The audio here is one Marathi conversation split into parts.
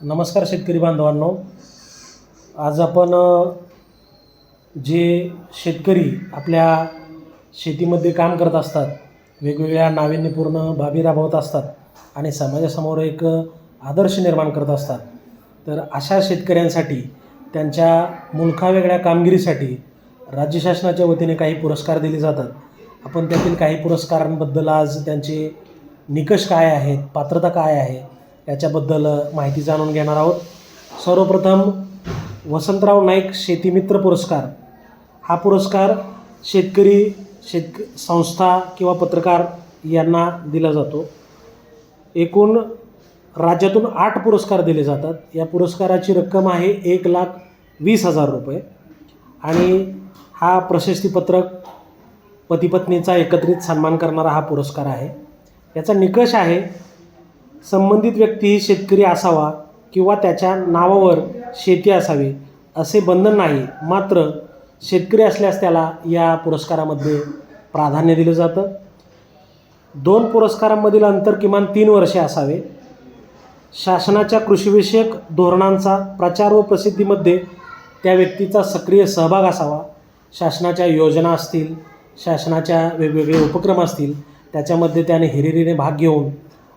नमस्कार शेतकरी बांधवांनो. आज आपण जे शेतकरी आपल्या शेतीमध्ये काम करत असतात वेगवेगळ्या नाविन्यपूर्ण बाबी राबवत असतात आणि समाजासमोर एक आदर्श निर्माण करत असतात तर अशा शेतकऱ्यांसाठी त्यांच्या मुलखावेगळ्या कामगिरीसाठी राज्य शासनाच्या वतीने काही पुरस्कार दिले जातात. आपण त्यातील काही पुरस्कारांबद्दल आज त्यांचे निकष काय आहेत पात्रता काय आहे याच्याबद्दल माहिती जाणून घेणार आहोत. सर्वप्रथम वसंतराव नाईक शेतीमित्र पुरस्कार. हा पुरस्कार शेतकरी शेतक संस्था किंवा पत्रकार यांना दिला जातो. एकूण राज्यातून आठ पुरस्कार दिले जातात. या पुरस्काराची रक्कम आहे एक लाख वीस हजार रुपये. आणि हा प्रशस्तीपत्रक पतीपत्नीचा एकत्रित सन्मान करणारा हा पुरस्कार आहे. याचा निकष आहे संबंधित व्यक्तीही शेतकरी असावा किंवा त्याच्या नावावर शेती असावी असे बंधन नाही. मात्र शेतकरी असल्यास त्याला या पुरस्कारामध्ये प्राधान्य दिलं जातं. दोन पुरस्कारांमधील अंतर किमान तीन वर्षे असावे. शासनाच्या कृषीविषयक धोरणांचा प्रचार व प्रसिद्धीमध्ये त्या व्यक्तीचा सक्रिय सहभाग असावा. शासनाच्या योजना असतील शासनाच्या वेगवेगळे उपक्रम असतील त्याच्यामध्ये त्याने हिरिरीने भाग घेऊन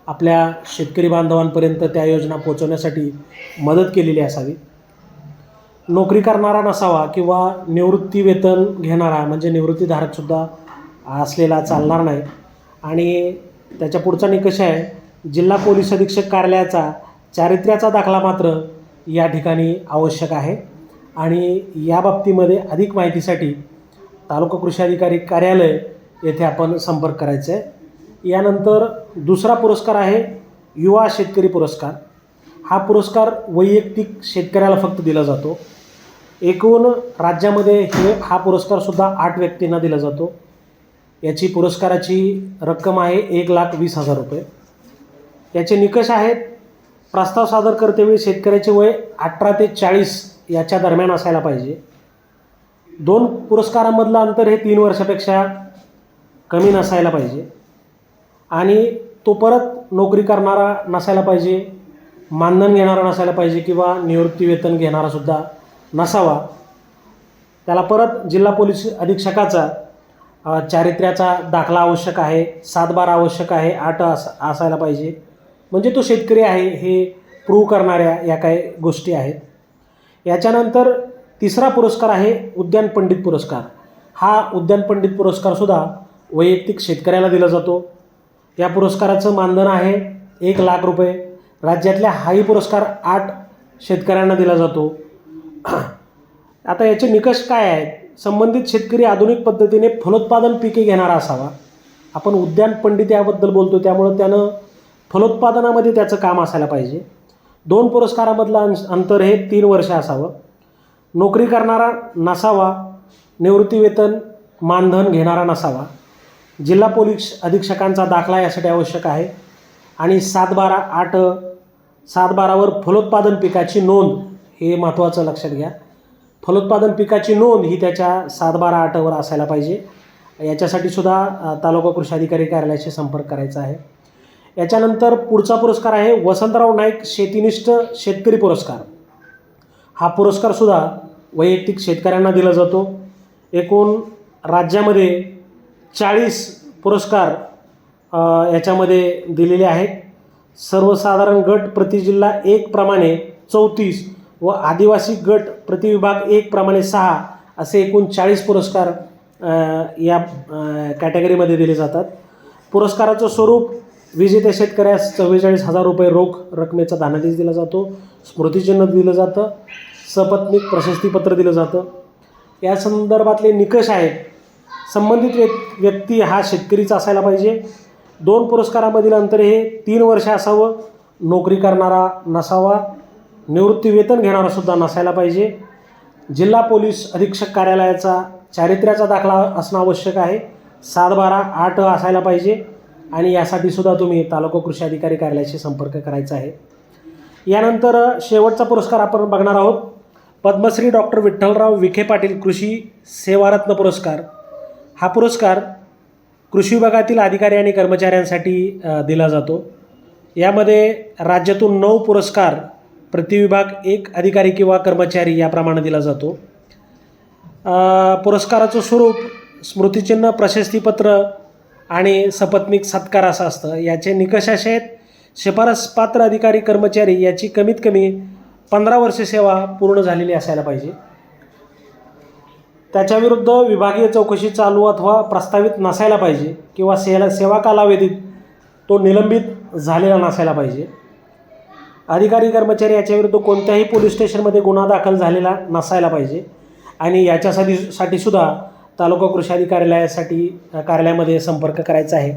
आपल्या शेतकरी बांधवांपर्यंत त्या योजना पोचवण्यासाठी मदत केलेली असावी. नोकरी करणारा नसावा किंवा निवृत्ती वेतन घेणारा म्हणजे निवृत्तीधारकसुद्धा असलेला चालणार नाही. आणि त्याच्या पुढचा निकष आहे जिल्हा पोलीस अधीक्षक कार्यालयाचा चारित्र्याचा दाखला मात्र या ठिकाणी आवश्यक आहे. आणि या बाबतीमध्ये अधिक माहितीसाठी तालुका कृषी अधिकारी कार्यालय येथे आपण संपर्क करायचा आहे यानंतर दुसरा पुरस्कार आहे युवा शेतकरी पुरस्कार. हा पुरस्कार वैयक्तिक शेतकऱ्याला फक्त दिला जातो. एकूण राज्यामध्ये हे हा पुरस्कारसुद्धा आठ व्यक्तींना दिला जातो. याची पुरस्काराची रक्कम आहे एक लाख वीस हजार रुपये. याचे निकष आहेत प्रस्ताव सादर करतेवेळी शेतकऱ्याचे वय अठरा ते चाळीस याच्या दरम्यान असायला पाहिजे. दोन पुरस्कारांमधलं अंतर हे तीन वर्षापेक्षा कमी नसायला पाहिजे. आणि तो परत नोकरी करणारा नसायला पाहिजे मानधन घेणारा नसायला पाहिजे किंवा निवृत्ती वेतन घेणारासुद्धा नसावा. त्याला परत जिल्हा पोलीस अधीक्षकाचा चारित्र्याचा दाखला आवश्यक आहे सातबारा आवश्यक आहे आठ अस असायला पाहिजे. म्हणजे तो शेतकरी आहे हे प्रूव्ह करणाऱ्या या काही गोष्टी आहेत. याच्यानंतर तिसरा पुरस्कार आहे उद्यान पंडित पुरस्कार. हा उद्यान पंडित पुरस्कारसुद्धा वैयक्तिक शेतकऱ्याला दिला जातो. या पुरस्काराचं मानधन आहे एक लाख रुपये. राज्यातल्या हाही पुरस्कार आठ शेतकऱ्यांना दिला जातो. आता याचे निकष काय आहेत? संबंधित शेतकरी आधुनिक पद्धतीने फलोत्पादन पिके घेणारा असावा. आपण उद्यान पंडित याबद्दल बोलतो त्यामुळं त्यानं फलोत्पादनामध्ये त्याचं काम असायला पाहिजे. दोन पुरस्कारामधलं अंश अंतर हे तीन वर्ष असावं. नोकरी करणारा नसावा निवृत्तीवेतन मानधन घेणारा नसावा. जिल्हा पोलीस अधीक्षकांचा दाखला यासाठी आवश्यक आहे. आणि सात बारा आठ सात बारावर फलोत्पादन पिकाची नोंद हे महत्त्वाचं लक्षात घ्या. फलोत्पादन पिकाची नोंद ही त्याच्या सात बारा आठवर असायला पाहिजे. याच्यासाठी सुद्धा तालुका कृषी अधिकारी कार्यालयाशी संपर्क करायचा आहे. याच्यानंतर पुढचा पुरस्कार आहे वसंतराव नाईक शेतीनिष्ठ शेतकरी पुरस्कार. हा पुरस्कारसुद्धा वैयक्तिक शेतकऱ्यांना दिला जातो. एकूण राज्यामध्ये चाळीस पुरस्कार याच्यामध्ये दिलेले आहेत. सर्वसाधारण गट प्रतिजिल्हा एकप्रमाणे एक प्रमाणे चौतीस व आदिवासी गट प्रति विभाग एक प्रमाणे सहा असे एकूण चाळीस पुरस्कार या कॅटेगरीमध्ये दिले जातात. पुरस्काराचं स्वरूप विजेत्या शेतकऱ्यास चव्वेचाळीस हजार रुपये रोख रकमेचा धनादेश दिला जातो. स्मृतिचिन्ह दिलं जातं. सपत्निक प्रशस्तीपत्र दिलं जातं. या संदर्भातले निकष आहेत. संबंधित व्यक् व्यक्ती हा शेतकरीचा असायला पाहिजे. दोन पुरस्कारामधील अंतर हे तीन वर्ष असावं. नोकरी करणारा नसावा. निवृत्ती वेतन घेणारासुद्धा नसायला पाहिजे. जिल्हा पोलीस अधीक्षक कार्यालयाचा चारित्र्याचा दाखला असणं आवश्यक आहे. सात बारा आठ असायला पाहिजे. आणि यासाठी सुद्धा तुम्ही तालुका कृषी अधिकारी कार्यालयाशी संपर्क करायचा आहे. यानंतर शेवटचा पुरस्कार आपण बघणार आहोत. पद्मश्री डॉक्टर विठ्ठलराव विखे पाटील कृषी सेवारत्न पुरस्कार. हा पुरस्कार कृषी विभागातील अधिकारी आणि कर्मचाऱ्यांसाठी दिला जातो. यामध्ये राज्यातून नऊ पुरस्कार प्रतिविभाग एक अधिकारी किंवा कर्मचारी याप्रमाणे दिला जातो. पुरस्काराचं स्वरूप स्मृतिचिन्ह प्रशस्तीपत्र आणि सपत्निक सत्कार असं असतं. याचे निकष असे आहेत शिफारस पात्र अधिकारी कर्मचारी याची कमीत कमी पंधरा वर्ष सेवा पूर्ण झालेली असायला पाहिजे. त्याच्याविरुद्ध विभागीय चौकशी चालू अथवा प्रस्तावित नसायला पाहिजे किंवा सेला सेवा कालावधीत तो निलंबित झालेला नसायला पाहिजे. अधिकारी कर्मचारी याच्याविरुद्ध कोणत्याही पोलीस स्टेशनमध्ये गुन्हा दाखल झालेला नसायला पाहिजे. आणि याच्यासाठी साठी सुद्धा तालुका कृषी अधिकार्यालयासाठी कार्यालयामध्ये संपर्क करायचा आहे.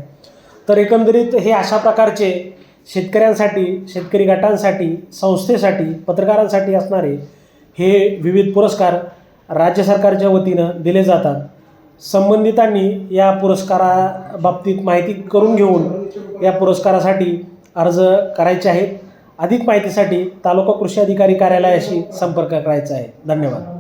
तर एकंदरीत हे अशा प्रकारचे शेतकऱ्यांसाठी शेतकरी गटांसाठी संस्थेसाठी पत्रकारांसाठी असणारे हे विविध पुरस्कार राज्य सरकारच्या वतीनं दिले जातात. संबंधितांनी या पुरस्काराबाबतीत माहिती करून घेऊन या पुरस्कारासाठी अर्ज करायचे आहेत. अधिक माहितीसाठी तालुका कृषी अधिकारी कार्यालयाशी संपर्क करायचा आहे. धन्यवाद.